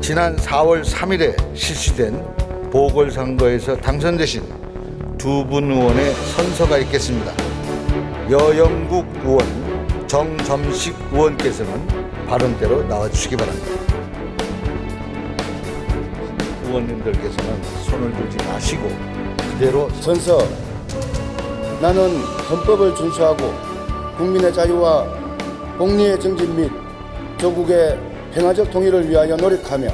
지난 4월 3일에 실시된 보궐선거에서 당선되신 두 분 의원의 선서가 있겠습니다. 여영국 의원, 정점식 의원께서는 발언대로 나와주시기 바랍니다. 의원님들께서는 손을 들지 마시고 그대로 선서 나는 헌법을 준수하고 국민의 자유와 공리의 정진 및 조국의 평화적 통일을 위하여 노력하며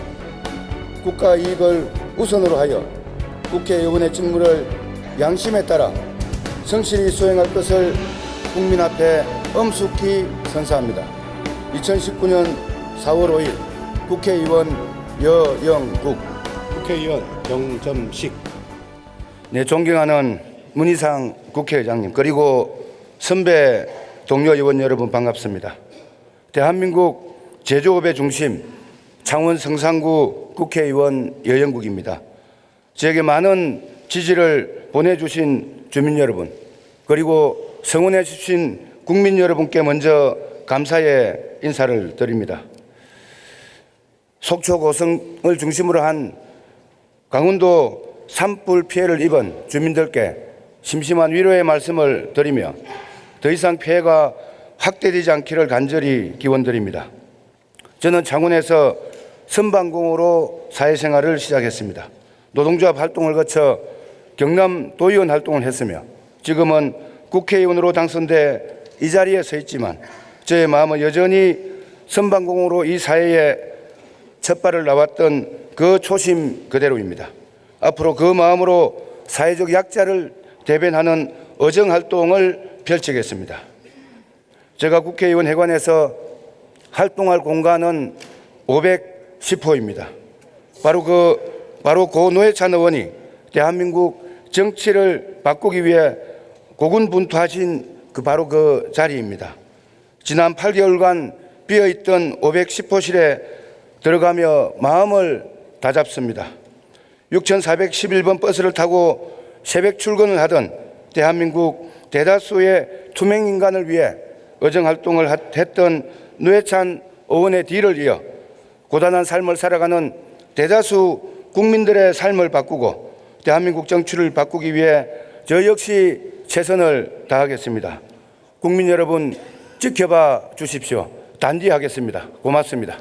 국가 이익을 우선으로 하여 국회의원의 직무를 양심에 따라 성실히 수행할 것을 국민 앞에 엄숙히 선사합니다. 2019년 4월 5일 국회의원 여영국 국회의원 정점식 네, 존경하는 문희상 국회의장님 그리고 선배 동료 의원 여러분 반갑습니다. 대한민국 제조업의 중심 창원 성산구 국회의원 여영국입니다. 저에게 많은 지지를 보내주신 주민 여러분 그리고 성원해 주신 국민 여러분께 먼저 감사의 인사를 드립니다. 속초 고성을 중심으로 한 강원도 산불 피해를 입은 주민들께 심심한 위로의 말씀을 드리며 더 이상 피해가 확대되지 않기를 간절히 기원드립니다. 저는 창원에서 선방공으로 사회생활을 시작했습니다. 노동조합 활동을 거쳐 경남 도의원 활동을 했으며 지금은 국회의원으로 당선돼 이 자리에 서 있지만 저의 마음은 여전히 선방공으로 이 사회에 첫 발을 나왔던 그 초심 그대로입니다. 앞으로 그 마음으로 사회적 약자를 대변하는 어정 활동을 펼치겠습니다. 제가 국회의원 회관에서 활동할 공간은 510호입니다. 바로 그 바로 고 노회찬 의원이 대한민국 정치를 바꾸기 위해 고군분투하신 그 바로 그 자리입니다. 지난 8개월간 비어있던 510호실에 들어가며 마음을 다잡습니다. 6,411번 버스를 타고 새벽 출근을 하던 대한민국 대다수의 투명 인간을 위해 의정 활동을 하- 했던 노회찬 의원의 뒤를 이어 고단한 삶을 살아가는 대다수 국민들의 삶을 바꾸고 대한민국 정치를 바꾸기 위해 저 역시 최선을 다하겠습니다. 국민 여러분 지켜봐 주십시오. 단디하겠습니다. 고맙습니다.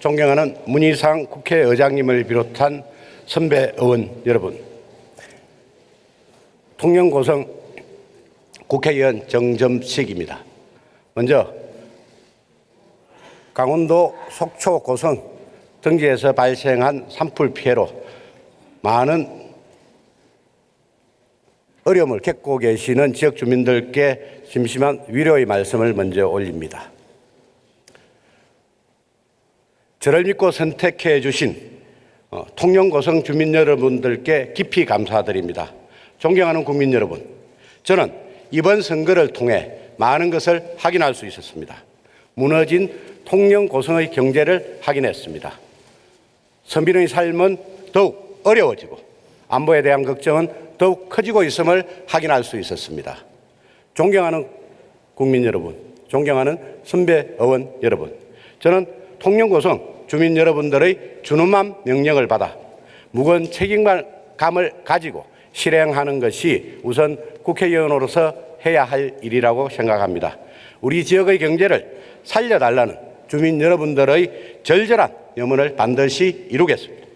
존경하는 문희상 국회의장님을 비롯한 선배 의원 여러분 통영 고성 국회의원 정점식입니다. 먼저 강원도 속초 고성 등지에서 발생한 산불 피해로 많은 어려움을 겪고 계시는 지역 주민들께 심심한 위로의 말씀을 먼저 올립니다. 저를 믿고 선택해 주신 어, 통영고성 주민 여러분들께 깊이 감사드립니다. 존경하는 국민 여러분, 저는 이번 선거를 통해 많은 것을 확인할 수 있었습니다. 무너진 통영고성의 경제를 확인했습니다. 서민의 삶은 더욱 어려워지고 안보에 대한 걱정은 더욱 커지고 있음을 확인할 수 있었습니다. 존경하는 국민 여러분, 존경하는 선배 의원 여러분, 저는 통영고성 주민 여러분들의 준엄한 명령을 받아 무거운 책임감을 가지고 실행하는 것이 우선 국회의원으로서 해야 할 일이라고 생각합니다. 우리 지역의 경제를 살려달라는 주민 여러분들의 절절한 염원을 반드시 이루겠습니다.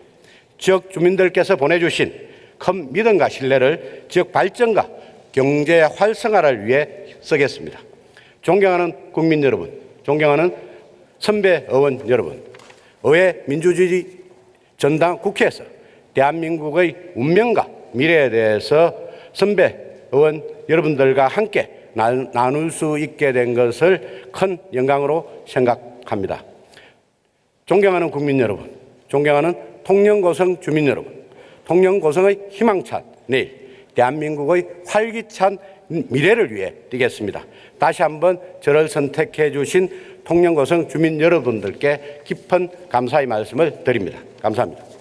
지역 주민들께서 보내주신 큰 믿음과 신뢰를 지역 발전과 경제 활성화를 위해 쓰겠습니다. 존경하는 국민 여러분, 존경하는 선배 의원 여러분, 의회 민주주의 전당 국회에서 대한민국의 운명과 미래에 대해서 선배 의원 여러분들과 함께 나- 나눌 수 있게 된 것을 큰 영광으로 생각합니다. 존경하는 국민 여러분, 존경하는 통영고성 주민 여러분, 통영 고성의 희망찬 내일 대한민국의 활기찬 미래를 위해 뛰겠습니다. 다시 한번 저를 선택해 주신 통영고성 주민 여러분들께 깊은 감사의 말씀을 드립니다. 감사합니다.